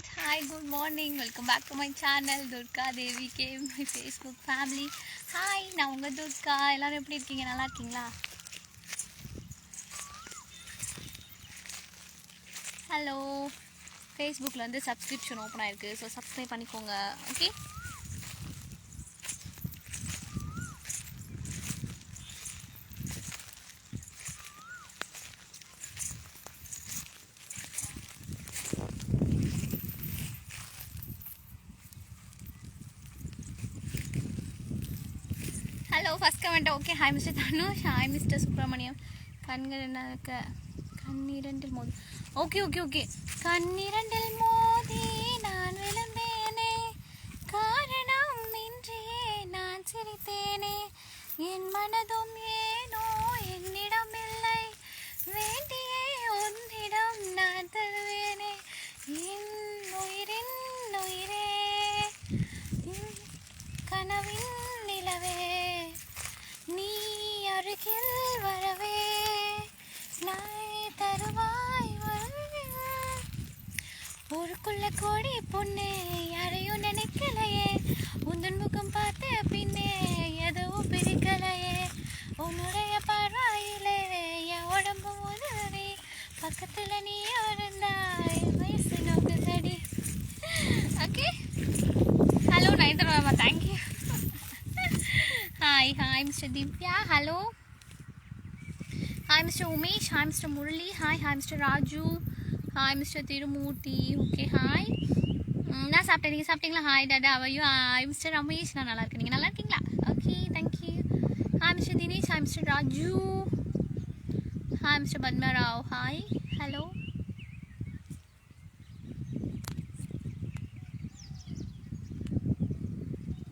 Friends hi good morning welcome back to my channel Durga Devi came my Facebook family hi நான் உங்கள் துர்கா. எல்லோரும் எப்படி இருக்கீங்க? நல்லா இருக்கீங்களா? ஹலோ ஃபேஸ்புக்கில் வந்து சப்ஸ்கிரிப்ஷன் ஓப்பன் ஆயிருக்கு. ஸோ சப்ஸ்கிரைப் பண்ணிக்கோங்க. Okay hello first comment okay hi mister Dhanush. Hi mister Subramaniam கண்கள் என்ன இருக்க? கண்ணீரண்டில் மோதி. ஓகே ஓகே ஓகே கண்ணிரண்டில் மோதி நான் விழுந்தேனே. காரணம் இன்றியே நான் சிரித்தேனே. என் மனதும் ஏனோ என்னிடம் இல்லை வேண்டியே உன்னிடம் நான் தருவேனே என் உயிரின் உயிரே என் கனவின் நிலவே நீ அருகில் வரவே நாய் தருவாய் ஊருக்குள்ள கோடி பொண்ணு யாரையும் நினைக்கலையே. உந்தன் முகம் பார்த்த பின்னே எதுவும் பிடிக்கலையே உன்னுடைய பார்வையிலே என் உடம்பு உதவி. பக்கத்துல நீ இருந்தாய் என் வயசு நோக்குதடி. ஓகே? ஹலோ நயன்தர் மாமா thank you hi hi mister Divya hello hi mister Umesh hi mister Murali hi hi mister Raju hi mister Thirumoorthy okay hi நான் சாப்பிட்டேன். நீங்கள் சாப்பிட்டீங்களா? ஹாய் டாடா அவையும் ஹாய் மிஸ்டர் ரமேஷ் நான் நல்லா இருக்கேன். நீங்கள் நல்லா இருக்கீங்களா? Okay thank you hi mister Dinesh hi mister Raju hi mister Padmarao hi hello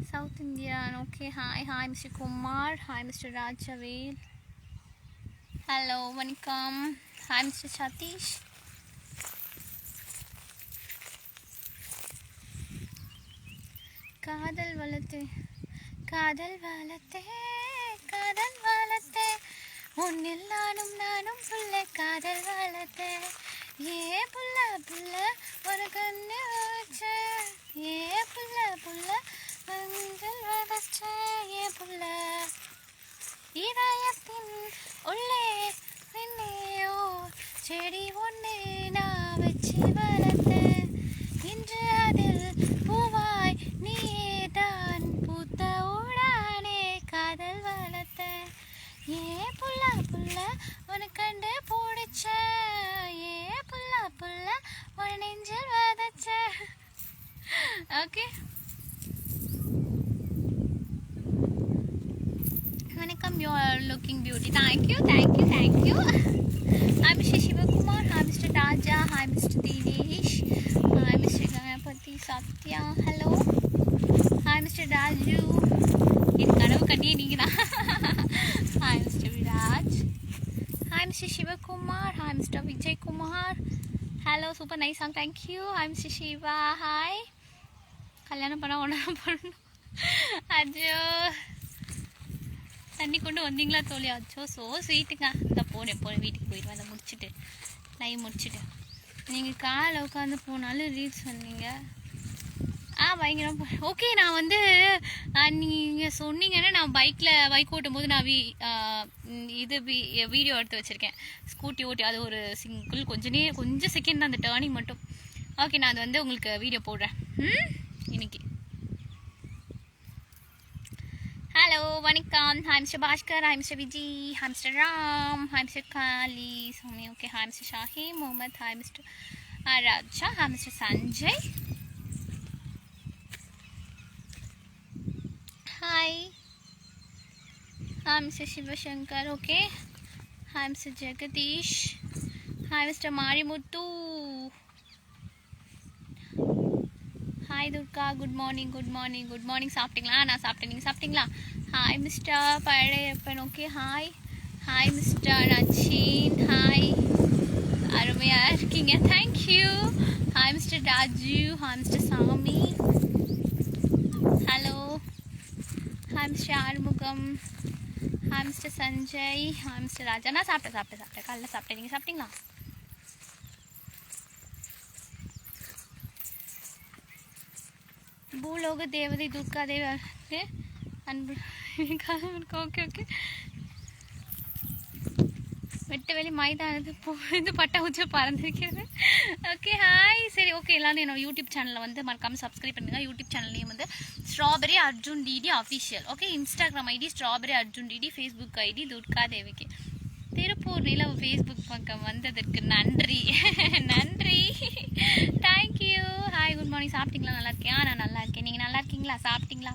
South Indian. Okay, hi, hi, Mr. Kumar. Hi, Mr. Rajavel. Hello, வணக்கம். ஹாய் மிஸ்டர் சதீஷ் காதல் வளர்த்து காதல் வளர்த்தே காதல் வளர்த்தே. உன்னில் நானும் நானும் புள்ள காதல் வளர்த்தே. ஏ புள்ள புள்ள ஒரு கண்ணு வச்ச. ஏ புள்ள புள்ள மஞ்சள் வதச்ச ஏ புள்ள இதயத்தின் உள்ளே என்னையோ செடி ஒன்று நான் வச்சு வளர்த்தேன். இன்று அது பூவாய் நீயே தான் பூத்த உடானே காதல் வளர்த்த ஏ புள்ள புள்ள உனக்கு கண்டு பிடிச்ச ஏ புள்ள புள்ள உன நெஞ்சில் வதச்ச ஓகே வணக்கம் you are looking beauty thank you thank you thank you hi mister Sivakumar hi mister Raja hi mister Dinesh hi mister Ganapathi Sathya hello hi mister Raju என் கனவு கட்டியே நீங்கள் தான் hi mister Viraj hi mister Sivakumar hi mister Vijaykumar hello super nice song thank you hi mister Siva hi கல்யாணம் பண்ண ஒன்றா பண்ணணும் அஜோ தண்ணி கொண்டு வந்தீங்களா தோழி? அச்சோ ஸோ ஸ்வீட்டுங்க இந்த போனேன் போனேன் வீட்டுக்கு போயிடுவேன் அதை முடிச்சுட்டு. லைவ் முடிச்சுட்டு. நீங்கள் காலை உட்காந்து போனாலும் ரீல்ஸ் சொன்னீங்க ஆ பயங்கரம். ஓகே நான் வந்து நீங்கள் சொன்னீங்கன்னா நான் பைக்கில் பைக் ஓட்டும் போது நான் வீ இது வீடியோ எடுத்து வச்சுருக்கேன். ஸ்கூட்டி ஓட்டி அது ஒரு சிங்கிள் கொஞ்ச நே கொஞ்சம் செகண்ட் தான் அந்த டேர்னிங் மட்டும். ஓகே நான் அது வந்து உங்களுக்கு வீடியோ போடுறேன். ம் இன்னைக்கு. ஹலோ வணக்கம். Hi mister Bhaskar hi mister Viji hi mister Ram hi mister Kali Somi okay hi mister Shahi Mohammed hi mister Raja hi mister Sanjay hi hi mister Sivasankar okay hi mister Jagadish hi mister Marimuthu hi Durga good morning good morning good morning சாப்பிட்டீங்களா? நான் சாப்பிட்டேன். நீங்கள் சாப்பிட்டீங்களா? Hi mister Palaiyappan okay hi hi mister Rachin hi அருமையாக இருக்கீங்க. Thank you hi mister Raju hi mister Sami hello hi mister Arumugam hi mister Sanjay hi mister Raja நான் சாப்பிட்டேன் சாப்பிட்டேன் சாப்பிட்டேன். காலைல சாப்பிட்டேன். நீங்கள் சாப்பிட்டீங்களா? பூலோக தேவதை துர்கா தேவி வந்து அன்பு ஓகே ஓகே. வெட்டவெளி மைதானது பூ இது பட்டா உச்ச பறந்துருக்கிறது. ஓகே ஹாய் சரி ஓகே எல்லாரும் என்னோட யூடியூப் சேனலில் வந்து மறக்காமல் சப்ஸ்கிரைப் பண்ணுங்கள் யூடியூப் சேனல்லையும் வந்து strawberry Arjun DD official okay Instagram ID strawberry Arjun DD Facebook ID Durga தேவிக்கு. திருப்பூர் நிலவு ஃபேஸ்புக் பக்கம் வந்ததற்கு நன்றி. நன்றி தேங்க்யூ ஹாய் குட் மார்னிங் சாப்பிட்டீங்களா நல்லா இருக்கேன் நான் நல்லா இருக்கேன் நீங்கள் சாப்பிட்டீங்களா?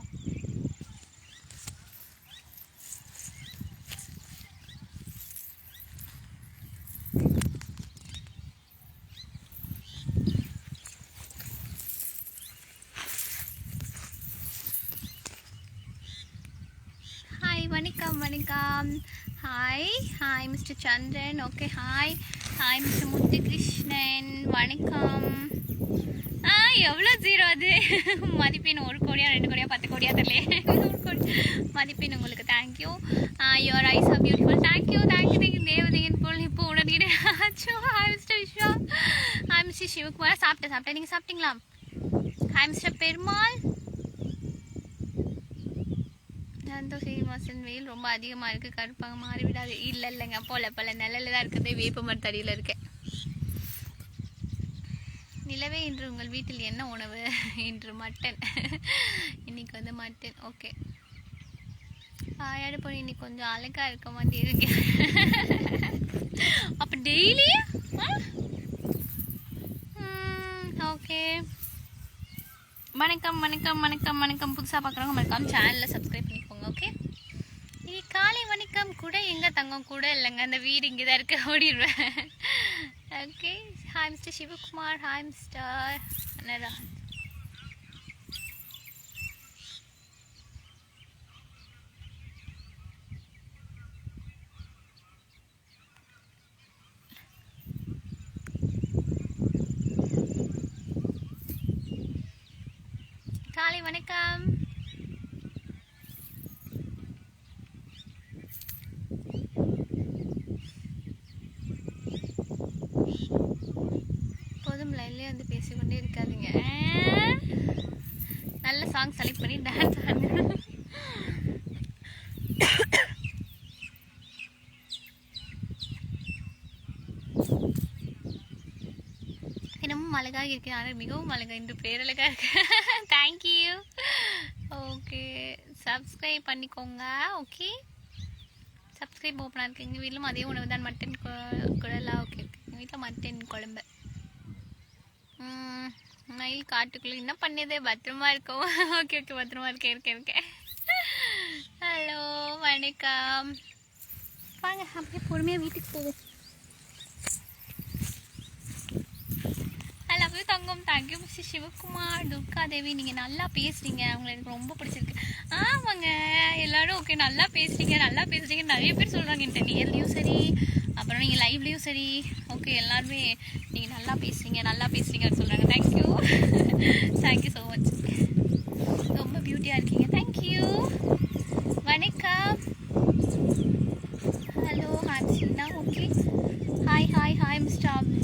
ஹாய் வணக்கம் வணக்கம். Hi hi mister Chandran. Okay hi hi mister Muthukrishnan. வணக்கம். எவ்வளோ ஜீரோ அது? மதிப்பெண் ஒரு கோடியா ரெண்டு கோடியா பத்து கோடியா தெரியல கோடி. மதிப்பெண் உங்களுக்கு thank you your eyes are beautiful thank you thank you thank you தேவதையின் பொருள் இப்போ உடனே. ஆச்சோ hi mister Viswa hi mister Sivakumar சாப்பிட்டேன் சாப்பிட்டேன். நீங்கள் சாப்பிட்டீங்களா? Hi mister Perumal. சீனிவாசன் வெயில் ரொம்ப அதிகமாக இருக்குது கருப்பாக மாறிவிடாது. இல்லை இல்லைங்க. போல பல. நிலையில தான் இருக்குது வேப்ப மரத்தடியில் இருக்கேன். நிலவே இன்று உங்கள் வீட்டில் என்ன உணவு? இன்று மட்டன். இன்னைக்கு வந்து மட்டன். ஓகே ஆயாடு போய் இன்னைக்கு கொஞ்சம் அழகாக இருக்க மாதிரி இருக்கு. அப்போ டெய்லி ஓகே வணக்கம் வணக்கம் வணக்கம் வணக்கம். புதுசாக பார்க்குறவங்க மறக்காம சேனலில் சப்ஸ்கிரைப் பண்ணிக்கோங்க ஓகே நீ காலை வணக்கம். கூட எங்கே தங்கம்? கூட இல்லைங்க. அந்த வீடு இங்கே தான் இருக்க. ஓடிடுவேன். Okay hi mister Sivakumar hi mister Anara காலை வணக்கம் போதும் வந்து பேசிக்கொண்டே இருக்காதீங்க. நல்ல சாங் செலக்ட் பண்ணி டான்ஸ் ஆடுங்க. தினமும் அழகாக இருக்கேன் ஆனால் மிகவும் அழகாக இன்று பேரழகாக இருக்கு. தேங்க்யூ ஓகே சப்ஸ்கிரைப் பண்ணிக்கோங்க. ஓகே சப்ஸ்கிரைப் ஓப்பனாக இருக்கு. எங்கள் வீட்டிலும் அதே உணவு தான் மட்டன் கு- குழலா ஓகே ஓகே எங்கள் வீட்டில் மட்டன் குழம்பு. மயில் காட்டுக்குள்ளே என்ன பண்ணியதே? பத்திரமா இருக்கோம் ஓகே ஓகே பத்திரமா இருக்கேன் இருக்கேன் இருக்கேன் ஹலோ வணக்கம். வாங்க அப்படியே பொறுமையாக வீட்டுக்கு போவோம். I love you Thangam thank you mister Sivakumar Durga Devi நீங்கள் நல்லா பேசுறீங்க. அவங்களை எனக்கு ரொம்ப பிடிச்சிருக்கு. ஆமாங்க. எல்லாரும் ஓகே நல்லா பேசுறீங்க நல்லா பேசுறீங்க நிறைய பேர் சொல்கிறாங்க இந்த நேர்லேயும் சரி அப்புறம் நீங்கள் லைவ்லேயும் சரி. ஓகே எல்லாருமே நீங்கள் நல்லா பேசுறீங்க நல்லா பேசுறீங்கன்னு சொல்கிறாங்க தேங்க்யூ தேங்க்யூ ஸோ மச் ரொம்ப பியூட்டியாக இருக்கீங்க. தேங்க்யூ வணக்கம். Hello ஹான்சினா okay hi hi hi mister Abdul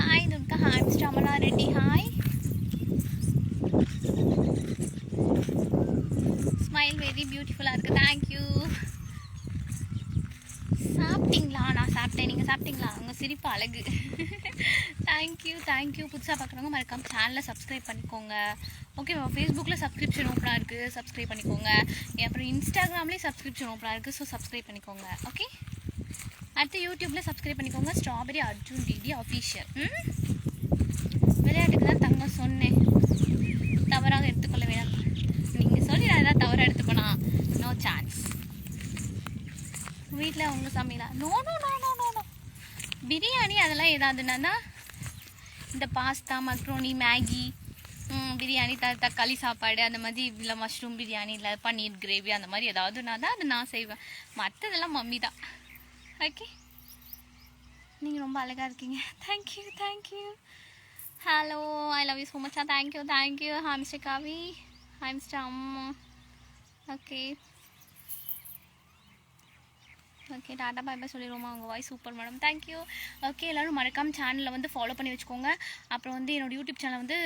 hi Durga hi mister Amala Reddy hi smile very பியூட்டிஃபுல்லாக இருக்குது தேங்க்யூ சாப்பிட்டீங்களா நான் சாப்பிட்டேன் நீங்கள் சாப்பிட்டீங்களா உங்கள் சிரிப்பு அழகு தேங்க்யூ தேங்க்யூ புதுசாக பார்க்குறவங்க மறக்காம சேனலை சப்ஸ்கிரைப் பண்ணிக்கோங்க. ஓகேவா ஃபேஸ்புக்கில் சப்ஸ்கிரிப்ஷன் ஓப்பனாக இருக்குது சப்ஸ்கிரைப் பண்ணிக்கோங்க. அப்புறம் இன்ஸ்டாகிராம்லேயும் சப்ஸ்கிரிப்ஷன் ஓப்பனாக இருக்குது ஸோ சப்ஸ்கிரைப் பண்ணிக்கோங்க. ஓகே அடுத்து யூடியூப்பில் சப்ஸ்கிரைப் பண்ணிக்கோங்க. ஸ்ட்ராபெரி அர்ஜுன் டிடி அஃபீஷியல் ம்? விளையாட்டுக்கு தான் தங்கம் சொன்னேன். தவறாக எடுத்துக்கொள்ள வேணாம். நீங்கள் சொல்லி நான் எதாவது தவறாக எடுத்துக்கோனா? நோ சான்ஸ் வீட்டில் உங்கள் சமையலா no no no no no no biryani அதெல்லாம் ஏதாவதுன்னா இந்த பாஸ்தா மக்ரோனி மேகி பிரியாணி த தக்காளி சாப்பாடு அந்த மாதிரி இல்லை மஷ்ரூம் பிரியாணி இல்லை பன்னீர் கிரேவி அந்த மாதிரி ஏதாவதுனா தான் அது நான் செய்வேன். மற்றதெல்லாம் மம்மி தான். ஓகே நீங்கள் ரொம்ப அழகாக இருக்கீங்க. Thank you thank you hello I love you so much thank you thank you hi mister Kavi hi mister அம்மா okay okay tata bye bye சொல்லிடுவோமா உங்கள் voice super madam thank you okay எல்லோரும் மறக்காம சேனலில் வந்து ஃபாலோ பண்ணி வச்சுக்கோங்க. அப்புறம் வந்து என்னோடய யூடியூப் சேனல் வந்து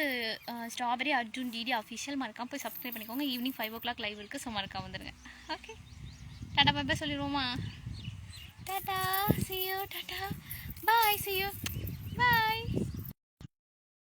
ஸ்ட்ராபெரி அர்ஜுன் டிடி அஃபிஷியல் மறக்காம போய் சப்ஸ்கிரைப் பண்ணிக்கோங்க. Evening five o'clock live இருக்குது ஸோ மறக்காம வந்துடுங்க okay tata bye bye சொல்லிடுவோமா tata see you tata tata bye see you bye